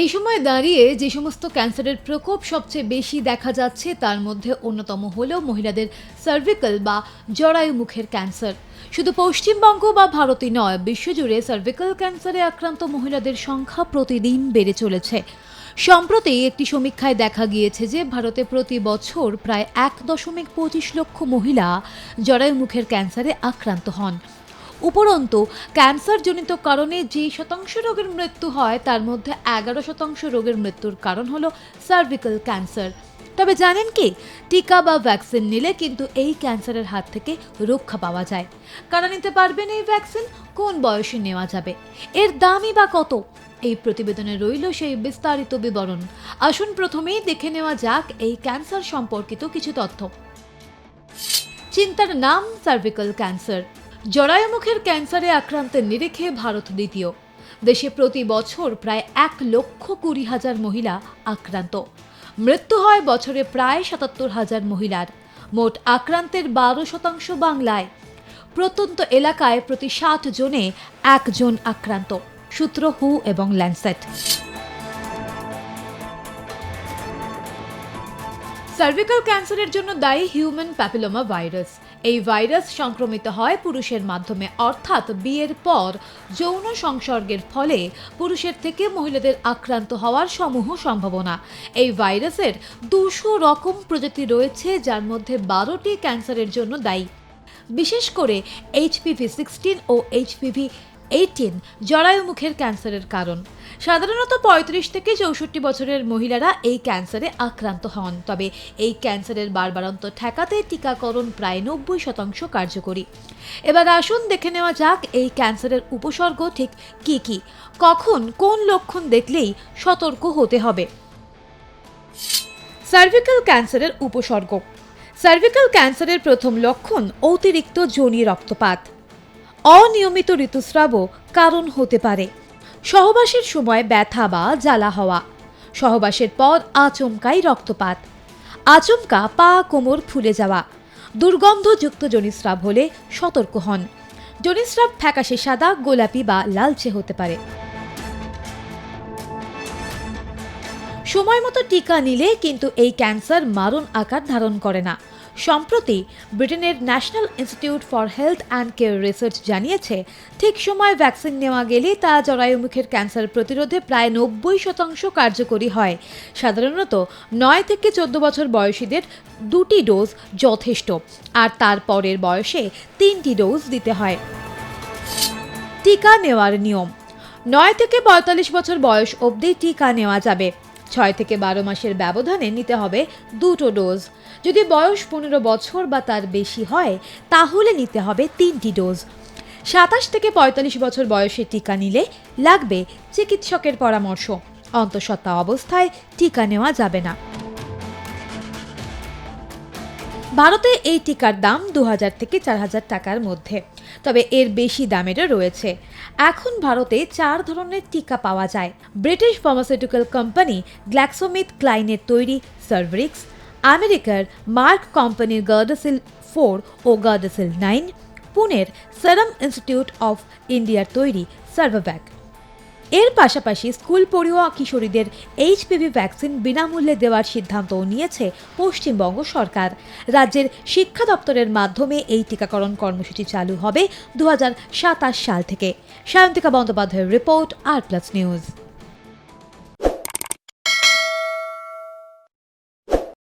এই সময় দাঁড়িয়ে যে সমস্ত ক্যান্সারের প্রকোপ সবচেয়ে বেশি দেখা যাচ্ছে, তার মধ্যে অন্যতম হল মহিলাদের সার্ভিক্যাল বা জরায়ু মুখের ক্যান্সার। শুধু পশ্চিমবঙ্গ বা ভারতই নয়, বিশ্বজুড়ে সার্ভিক্যাল ক্যান্সারে আক্রান্ত মহিলাদের সংখ্যা প্রতিদিন বেড়ে চলেছে। সম্প্রতি একটি সমীক্ষায় দেখা গিয়েছে যে, ভারতে প্রতি বছর প্রায় এক দশমিক পঁচিশ লক্ষ মহিলা জরায়ু মুখের ক্যান্সারে আক্রান্ত হন। উপরন্তু, ক্যান্সারজনিত কারণে যে শতাংশ রোগের মৃত্যু হয়, তার মধ্যে এগারো শতাংশ রোগের মৃত্যুর কারণ হলো সার্ভিক্যাল ক্যান্সার তবে জানেন কি? টিকা বা ভ্যাকসিন নিলে কিন্তু এই ক্যান্সারের হাত থেকে রক্ষা পাওয়া যায়। কারা নিতে পারবেন এই ভ্যাকসিন কোন বয়সে নেওয়া যাবে? এর দামই বা কত? এই প্রতিবেদনে রইল সেই বিস্তারিত বিবরণ। আসুন প্রথমেই দেখে নেওয়া যাক এই ক্যান্সার সম্পর্কিত কিছু তথ্য। চিন্তার নাম সার্ভিক্যাল ক্যান্সার জরায়ুমুখের ক্যান্সারে আক্রান্তের নিরিখে ভারত দ্বিতীয়। দেশে প্রতি বছর প্রায় এক লক্ষ কুড়ি হাজার মহিলা আক্রান্ত। মৃত্যু হয় বছরে প্রায় সাতাত্তর হাজার মহিলার। মোট আক্রান্তের বারো শতাংশ বাংলায়। প্রত্যন্ত এলাকায় প্রতি ষাট জনে একজন আক্রান্ত। সূত্র হু এবং ল্যান্ডসেট। সার্ভিক্যাল ক্যান্সারের জন্য দায়ী হিউম্যান প্যাপিলোমা ভাইরাস এই ভাইরাস সংক্রমিত হয় পুরুষের মাধ্যমে, অর্থাৎ বিয়ের পর। যৌন সংসর্গের ফলে পুরুষের থেকে মহিলাদের আক্রান্ত হওয়ার সমূহ সম্ভাবনা। এই ভাইরাসের দুশো রকম প্রজাতি রয়েছে, যার মধ্যে বারোটি ক্যান্সারের জন্য দায়ী। বিশেষ করে এইচপিভি সিক্সটিন ও এইচপিভি এইটিন জরায়ু মুখের ক্যান্সারের কারণ। সাধারণত পঁয়ত্রিশ থেকে চৌষট্টি বছরের মহিলারা এই ক্যান্সারে আক্রান্ত হন। তবে এই ক্যান্সারের বারবারন্ত ঠেকাতে টিকাকরণ প্রায় নব্বই শতাংশ কার্যকরী। এবার আসুন দেখে নেওয়া যাক এই ক্যান্সারের উপসর্গ ঠিক কী কী। কখন, কোন লক্ষণ দেখলেই সতর্ক হতে হবে? সার্ভিক্যাল ক্যান্সারের উপসর্গ। সার্ভিক্যাল ক্যান্সারের প্রথম লক্ষণ অতিরিক্ত যোনি রক্তপাত। অনিয়মিত ঋতুস্রাবও কারণ হতে পারে। সহবাসের সময় ব্যথা বা জ্বালা হওয়া। সহবাসের পর আচমকাই রক্তপাত। আচমকা পা, কোমর ফুলে যাওয়া। দুর্গন্ধযুক্ত জনিস্রাব হলে সতর্ক হন। জনিস্রাব ফ্যাকাশে সাদা, গোলাপি বা লালচে হতে পারে। সময় মতো টিকা নিলে কিন্তু এই ক্যান্সার মারণ আকার ধারণ করে না। সম্প্রতি ব্রিটেনের national institute for health and care research জানিয়েছে, ঠিক সময় ভ্যাকসিন নেওয়া গেলে তা জরায়ুমুখের ক্যান্সার প্রতিরোধে প্রায় নব্বই শতাংশ কার্যকরী হয়। সাধারণত নয় থেকে চোদ্দ বছর বয়সীদের দুটি ডোজ যথেষ্ট, আর তারপরের বয়সে তিনটি ডোজ দিতে হয়। টিকা নেওয়ার নিয়ম, নয় থেকে পঁয়তাল্লিশ বছর বয়স অবধি টিকা নেওয়া যাবে। ছয় থেকে বারো মাসের ব্যবধানে নিতে হবে দুটো ডোজ। যদি বয়স পনেরো বছর বা তার বেশি হয়, তাহলে নিতে হবে তিনটি ডোজ। সাতাশ থেকে পঁয়তাল্লিশ বছর বয়সে টিকা নিলে লাগবে চিকিৎসকের পরামর্শ। অন্তঃসত্ত্বা অবস্থায় টিকা নেওয়া যাবে না। ভারতে এই টিকার দাম দু হাজার থেকে চার হাজার টাকার মধ্যে। তবে এর বেশি দামেরও রয়েছে। এখন ভারতে চার ধরনের টিকা পাওয়া যায়। ব্রিটিশ ফার্মাসিউটিক্যাল কোম্পানি গ্ল্যাক্সোমিথ ক্লাইনের তৈরি সার্ভরিক্স আমেরিকার মার্ক কোম্পানির গার্ডাসিল ফোর ও গার্ডাসিল নাইন পুনের সেরাম ইনস্টিটিউট অফ ইন্ডিয়ার তৈরি সার্ভাভ্যাক এর পাশাপাশি স্কুল পড়ুয়া কিশোরীদের এইচপিভি ভ্যাকসিন বিনামূল্যে দেওয়ার সিদ্ধান্তও নিয়েছে পশ্চিমবঙ্গ সরকার। রাজ্যের শিক্ষা দপ্তরের মাধ্যমে এই টিকাকরণ কর্মসূচি চালু হবে দু হাজার সাতাশ সাল থেকে। সায়ন্তিকা বন্দ্যোপাধ্যায়ের রিপোর্ট আর প্লাস নিউজ।